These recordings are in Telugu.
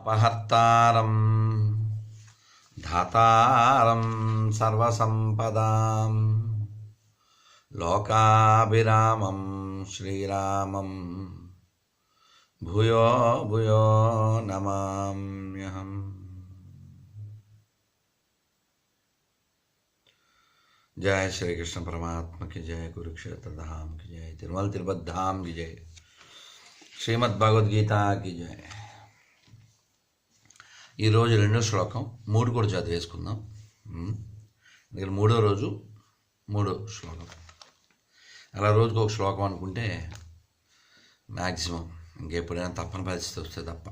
अपहर्ता धातारं सर्वसम्पदां लोकाभिरामं भूयो भूयो नमाम्यहम्। जय श्री कृष्ण परमात्मा की जय, कुरुक्षेत्र धाम की जय, तिरुमल तिरुपत धाम की जय श्रीमद् भगवद गीता की जय। ఈరోజు రెండో శ్లోకం మూడు కూడా చదివేసుకుందాం ఇక్కడ మూడో రోజు మూడో శ్లోకం. అలా రోజుకు ఒక శ్లోకం అనుకుంటే మ్యాక్సిమం ఇంకెప్పుడైనా తప్పని పరిస్థితి వస్తే తప్ప.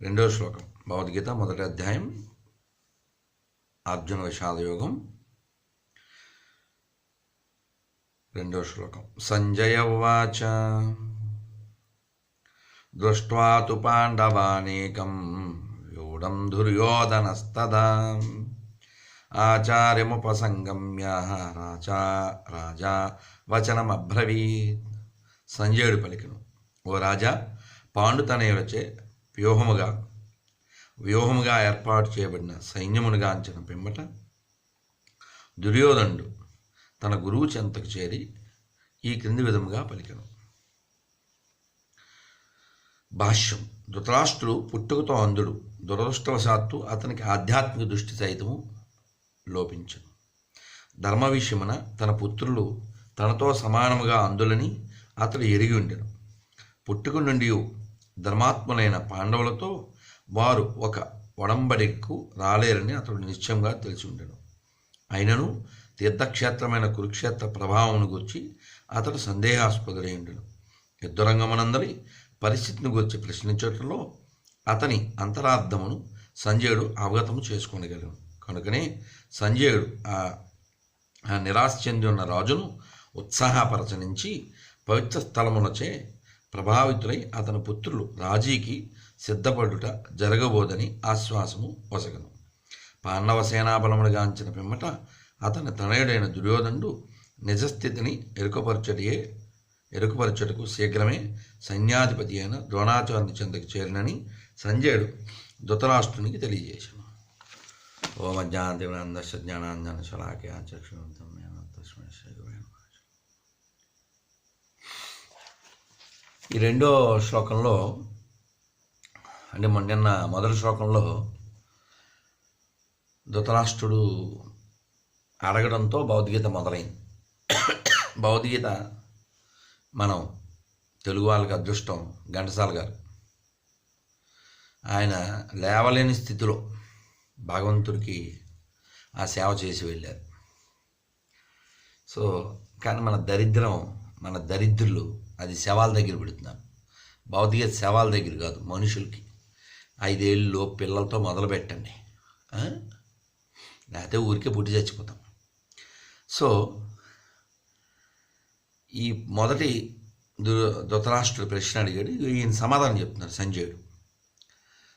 రెండో శ్లోకం భగవద్గీత మొదటి అధ్యాయం అర్జున విషాద యోగం రెండో శ్లోకం సంజయ వాచ దృష్ట్వా తు పాండవానేకం. వ్యూఢం దుర్యోధనస్తదా. ఆచార్యముపసంగమ్య రాజా రాజా వచనమబ్రవీత్. సంజయుడు పలికిను ఓ రాజా పాండుతనయులచే వ్యూహముగా వ్యూహముగా ఏర్పాటు చేయబడిన సైన్యమునుగా అంచిన పిమ్మట దుర్యోధనుడు తన గురువు చెంతకు చేరి ఈ క్రింది విధముగా పలికను. భాష్యం. ధృతరాష్ట్రుడు పుట్టుకతో అంధుడు. దురదృష్టవశాత్తు అతనికి ఆధ్యాత్మిక దృష్టి సైతము లోపించను. ధర్మ విషయమున తన పుత్రులు తనతో సమానముగా అందులని అతడు ఎరిగి ఉండెను. పుట్టుక నుండి ధర్మాత్ములైన పాండవులతో వారు ఒక వడంబడికు రాలేరని అతడు నిశ్చయంగా తెలిసి ఉండెను. అయినను తీర్థక్షేత్రమైన కురుక్షేత్ర ప్రభావమును గురించి అతడు సందేహాస్పదుడై ఉండెను. యుద్ధరంగమనందరి పరిస్థితిని గురించి ప్రశ్నించటంలో అతని అంతరార్థమును సంజయుడు అవగతము చేసుకోనగలడు కనుకనే సంజయుడు ఆ నిరాశ చెంది ఉన్న రాజును ఉత్సాహపరచనించి పవిత్ర స్థలమునచే ప్రభావితులై అతని పుత్రులు రాజీకి సిద్ధపడుట జరగబోదని ఆశ్వాసము వసగను. పాండవ సేనాబలమునుగాంచిన పిమ్మట అతని తనయుడైన దుర్యోధనుడు నిజస్థితిని ఎరుకపరచడియే ఎరుకపరచుటకు శీఘ్రమే సైన్యాధిపతి అయిన ద్రోణాచార్య చెందకు చేరినని సంజయుడు ధృతరాష్ట్రునికి తెలియజేశాను ఓం అజ్ఞానదేవనందశ జ్ఞానాంజన శలాకే చక్షువంతం ఈ రెండో శ్లోకంలో అంటే మొన్న నిన్న మొదటి శ్లోకంలో ధృతరాష్ట్రుడు అడగడంతో భౌతికత మొదలైంది. భగవద్గీత మనం తెలుగు వాళ్ళకి అదృష్టం ఘంటసాల గారు. ఆయన లేవలేని స్థితిలో భగవంతుడికి ఆ సేవ చేసి వెళ్ళారు. సో కానీ మన దరిద్రం మన దరిద్రులు అది శవాల దగ్గర పెడుతున్నారు. భౌతిక శవాల దగ్గర కాదు మనుషులకి. ఐదేళ్ళు పిల్లలతో మొదలు పెట్టండి. లేకపోతే ఊరికే పుట్టి చచ్చిపోతాం. సో ఈ మొదటి ధృతరాష్ట్రుడు ప్రశ్న అడిగాడు. ఈయన సమాధానం చెప్తున్నారు సంజయుడు.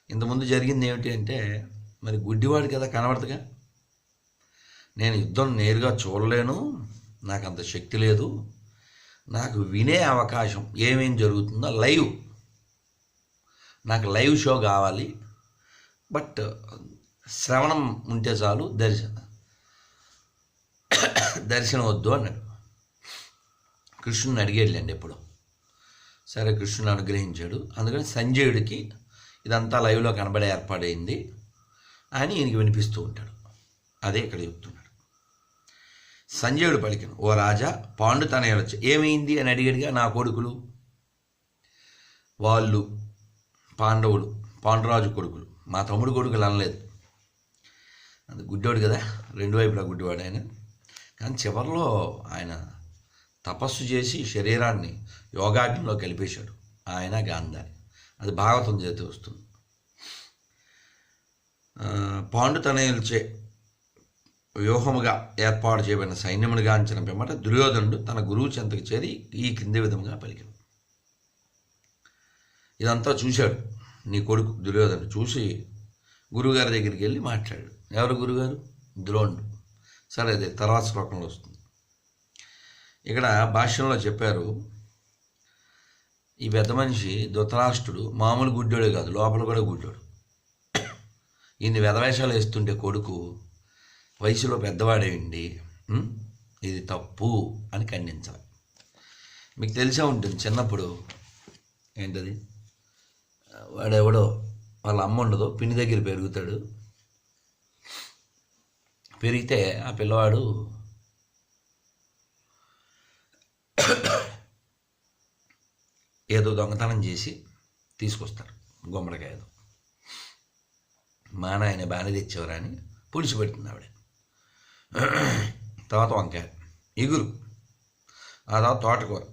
ఇంతకుముందు జరిగింది ఏమిటి అంటే మరి గుడ్డివాడు కదా కనబడదుగా? నేను యుద్ధం నేరుగా చూడలేను నాకు అంత శక్తి లేదు నాకు వినే అవకాశం ఏమేం జరుగుతుందో లైవ్. నాకు లైవ్ షో కావాలి బట్ శ్రవణం ఉంటే చాలు దర్శనం దర్శనం వద్దు అన్నాడు. కృష్ణుని అడిగాడులేండి ఎప్పుడు. సరే కృష్ణుని అనుగ్రహించాడు. అందుకని సంజయుడికి ఇదంతా లైవ్లో కనబడే ఏర్పాడైంది అని ఈయనకి వినిపిస్తూ ఉంటాడు. అదే ఇక్కడ చెప్తున్నాడు. సంజయుడు పలికిన ఓ రాజా పాండు తనయులొచ్చి ఏమైంది? అని అడిగడిగా నా కొడుకులు. వాళ్ళు పాండవులు పాండురాజు కొడుకులు. మా తమ్ముడు కొడుకులు అనలేదు. అది గుడ్డోడు కదా రెండు వైపులా గుడ్డివాడు ఆయన. కానీ చివరిలో ఆయన తపస్సు చేసి శరీరాన్ని యోగాగ్నిలో కలిపేశాడు. ఆయన గాంధారి. అది భాగవతం చేతి వస్తుంది. ఆ, పాండు తనయులచే వ్యూహముగా ఏర్పాటు చేయబడిన సైన్యముని గాంచిన పిమ్మట దుర్యోధనుడు తన గురువు చెంతకు చేరి ఈ కింది విధముగా పలికాడు ఇదంతా చూశాడు. నీ కొడుకు దుర్యోధనుడు చూసి గురువుగారి దగ్గరికి వెళ్ళి మాట్లాడాడు. ఎవరు గురుగారు? ద్రోణుడు. సరే అదే తర్వాత శ్లోకంలో వస్తుంది. ఇక్కడ భాష్యంలో చెప్పారు ఈ పెద్ద మనిషి ధృతరాష్ట్రుడు మామూలు గుడ్డోడే కాదు లోపల కూడా గుడ్డోడు. ఇన్ని వెధవేషాలు వేస్తుంటే కొడుకు వయసులో పెద్దవాడేయండి ఇది తప్పు అని ఖండించాలి. మీకు తెలిసే ఉంటుంది చిన్నప్పుడు ఏంటది? వాడెవడో వాళ్ళ అమ్మ ఉండదు పిన్ని దగ్గర పెరుగుతాడు. పెరిగితే ఆ పిల్లవాడు ఏదో దొంగతనం చేసి తీసుకొస్తారు. ఏదో మా నాయన బాగానే తెచ్చేవారా అని పులిసి పెట్టింది ఆవిడ. తర్వాత వంకాయ. ఇగురు. ఆ తర్వాత తోటకూర.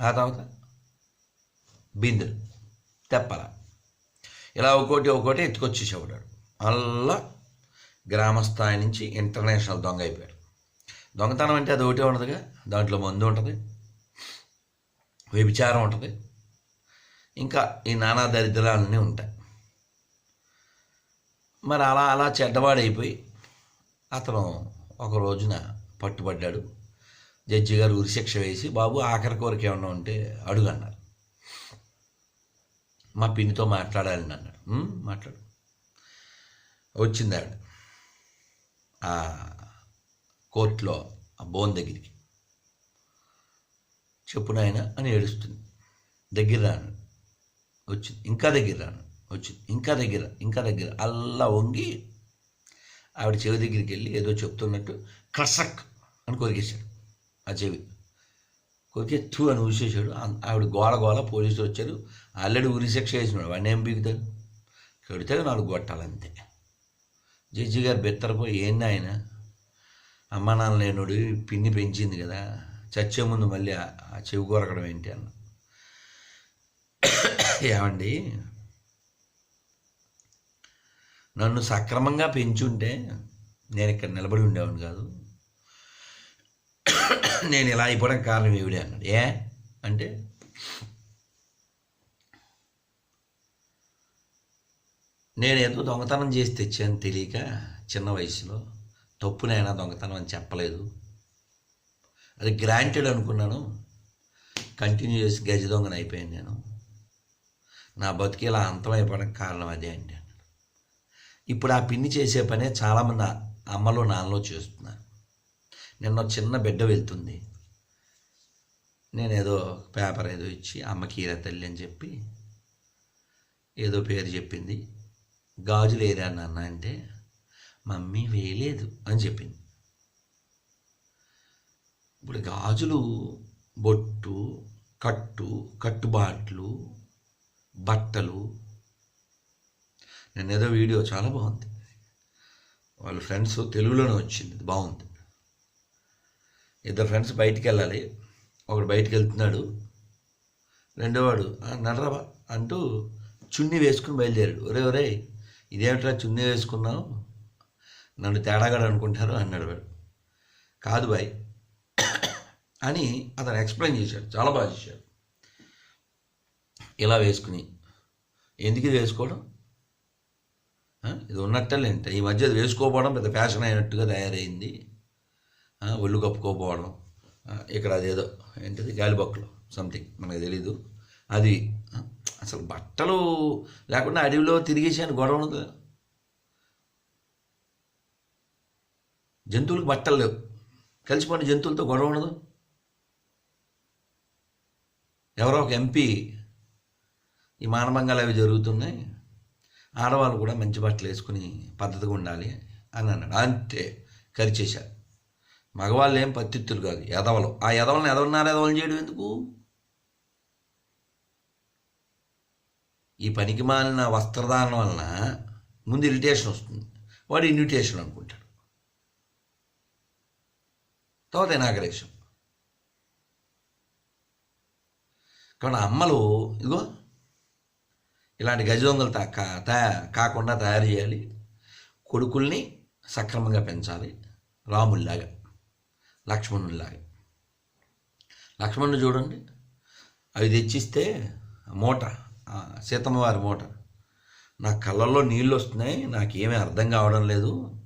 ఆ తర్వాత బిందెలు. తెప్పల. ఇలా ఒక్కోటి ఒక్కోటి ఎత్తుకొచ్చేసేవాడు అల్లా గ్రామ స్థాయి నుంచి ఇంటర్నేషనల్ దొంగ అయిపోయాడు. దొంగతనం అంటే అది ఒకటే ఉండదుగా దాంట్లో మందు ఉంటుంది. వ్యభిచారం ఉంటుంది. ఇంకా ఈ నానా దరిద్రాలన్నీ ఉంటాయి. మరి అలా అలా చెడ్డవాడైపోయి అతను ఒక రోజున పట్టుబడ్డాడు. జడ్జి గారు ఉరిశిక్ష వేసి బాబు ఆఖరి కోరిక ఏమన్నా ఉంటే అడుగు అన్నారు. మా పిన్నితో మాట్లాడాలని అన్నాడు. మాట్లాడు. వచ్చింది ఆవిడ. కోర్టులో ఆ బోన్ దగ్గరికి. చెప్పు నాయన అని ఏడుస్తుంది. దగ్గర రాను. వచ్చింది. ఇంకా దగ్గర రాను. వచ్చింది. ఇంకా దగ్గర ఇంకా దగ్గర అల్లా వంగి ఆవిడ చెవి దగ్గరికి వెళ్ళి ఏదో చెప్తున్నట్టు క్రసక్ అని కొరికేశాడు. ఆ చెవి కొరికే తూ అని ఊసేసాడు ఆవిడ గోల గోల పోలీసులు వచ్చారు. ఆల్రెడీ ఉరి శిక్ష వేసినాడు. వాడిని ఏం బీగుతారు కడితే నాలుగు కొట్టాలంతే జడ్జి గారు బెత్తరపోయి ఏంది ఆయన అమ్మానాన్న లేనుడు పిన్ని పెంచింది కదా చచ్చే ముందు మళ్ళీ ఆ చెవి కొరకడం ఏంటి అన్న. ఏమండి? నన్ను సక్రమంగా పెంచుంటే నేను ఇక్కడ నిలబడి ఉండేవాడిని కాదు. నేను ఇలా అయిపోవడం కారణం ఏవిడే అన్నాడు. ఏ? అంటే నేను ఏదో దొంగతనం చేసి తెచ్చాను తెలియక చిన్న వయసులో. తప్పునైనా దొంగతనం అని చెప్పలేదు. అది గ్రాంటెడ్ అనుకున్నాను. కంటిన్యూ చేసి గజ దొంగన అయిపోయాను నేను. నా బతికి ఇలా అంతమైపోవడానికి కారణం అదే అండి. ఇప్పుడు ఆ పిన్ని చేసే పనే చాలామంది అమ్మలో నాన్నలో చేస్తున్నారు. నిన్న చిన్న బిడ్డ వెళ్తుంది. నేను ఏదో పేపర్ ఏదో ఇచ్చి అమ్మకి ఈర తల్లి అని చెప్పి ఏదో పేరు చెప్పింది. గాజులు ఏరా నాన్న అంటే మమ్మీ వేయలేదు అని చెప్పింది. ఇప్పుడు గాజులు బొట్టు కట్టు కట్టుబాట్లు బట్టలు. నేను ఏదో వీడియో చాలా బాగుంది. వాళ్ళ ఫ్రెండ్స్ తెలుగులోనే వచ్చింది. బాగుంది. ఇద్దరు ఫ్రెండ్స్ బయటికి వెళ్ళాలి. ఒకడు బయటికి వెళ్తున్నాడు. రెండోవాడు "ఆ, నడరా అంటూ చున్నీ వేసుకుని బయలుదేరాడు. ఒరే ఒరే ఇదేమిట్రా చున్నీ వేసుకున్నావు? నన్ను తేడాగాడు అనుకుంటారు అన్నాడు వాడు. కాదు బాయ్. అని అతను ఎక్స్ప్లెయిన్ చేశాడు. చాలా బాగా చేశాడు. ఇలా వేసుకుని. ఎందుకు ఇది వేసుకోవడం? ఇది ఇది ఉన్నట్టలేంట ఈ మధ్య అది వేసుకోపోవడం పెద్ద ఫ్యాషన్ అయినట్టుగా తయారైంది. ఒళ్ళు కప్పుకోపోవడం. ఇక్కడ అదేదో ఏంటిది? గాలిబొక్కలు సంథింగ్ మనకు తెలీదు. అది అసలు బట్టలు లేకుండా అడవిలో తిరిగేసాను గొడవ ఉండదు జంతువులకు బట్టలు లేవు. కలిసిపోయిన జంతువులతో గొడవ ఉండదు. ఎవరో ఒక ఎంపీ ఈ మానభంగాలు అవి జరుగుతున్నాయి. ఆడవాళ్ళు కూడా మంచి బట్టలు వేసుకుని పద్ధతిగా ఉండాలి అని అన్నాడు. అంతే కరిచేశారు. మగవాళ్ళు ఏం పత్తిత్తులు కాదు ఎదవలు. ఆ ఎదవలను ఎదవన్నారు ఎదవలు చేయడం ఎందుకు? ఈ పనికి మాలిన వస్త్రధారణ వలన ముందు ఇరిటేషన్ వస్తుంది. వాడు ఇన్విటేషన్ అనుకుంటాడు. తర్వాత ఇనాగరేషన్ కాబట్టి అమ్మలు ఇదిగో ఇలాంటి గజదొంగలు తా కా- కాకుండా తయారు చేయాలి. కొడుకుల్ని సక్రమంగా పెంచాలి. రాముల్లాగా లక్ష్మణుల్లాగా. లక్ష్మణుడు చూడండి. అవి తెచ్చిస్తే మూట సీతమ్మవారి మూట. నా కళ్ళల్లో నీళ్ళు వస్తున్నాయి నాకేమీ అర్థం కావడం లేదు.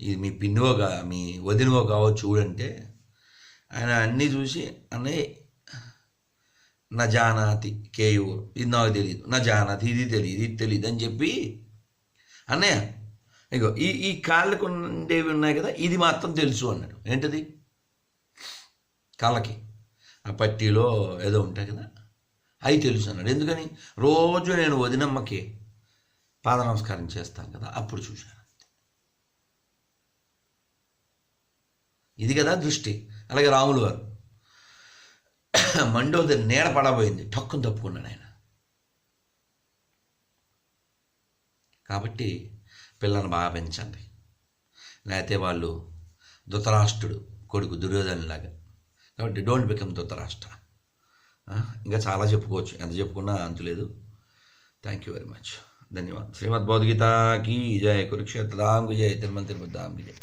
ఇది మీ పిన్నివో కా మీ వదినవో కావో చూడంటే ఆయన అన్నీ చూసి అనే నా జానాతి కేయూరు ఇది నాకు తెలియదు నా జానాతి ఇది తెలియదు ఇది తెలియదు అని చెప్పి అన్నయ్య ఇగో ఈ ఈ కాళ్ళకు ఉండేవి ఉన్నాయి కదా ఇది మాత్రం తెలుసు అన్నాడు. ఏంటది? కాళ్ళకి. ఆ పట్టీలో ఏదో ఉంటాయి కదా అవి తెలుసు అన్నాడు. ఎందుకని? రోజు నేను వదినమ్మకి పాద నమస్కారం చేస్తాను కదా అప్పుడు చూశాను. ఇది కదా దృష్టి. అలాగే రాములు వారు మండోది నీడ పడబోయింది. టక్కును తప్పుకున్నాడు ఆయన. కాబట్టి పిల్లల్ని బాగా పెంచండి. లేకపోతే వాళ్ళు ధృతరాష్ట్రుడు కొడుకు దుర్యోధనులాగా కాబట్టి డోంట్ బికమ్ ధృతరాష్ట్ర. ఇంకా చాలా చెప్పుకోవచ్చు. ఎంత చెప్పుకున్నా అంతులేదు థ్యాంక్ యూ వెరీ మచ్. ధన్యవాదాలు. శ్రీమద్ భగవద్గీతకి జయ కురుక్షేత్ర రామ్ జయ తిరుమల తిరుపతి ధామ్ జయ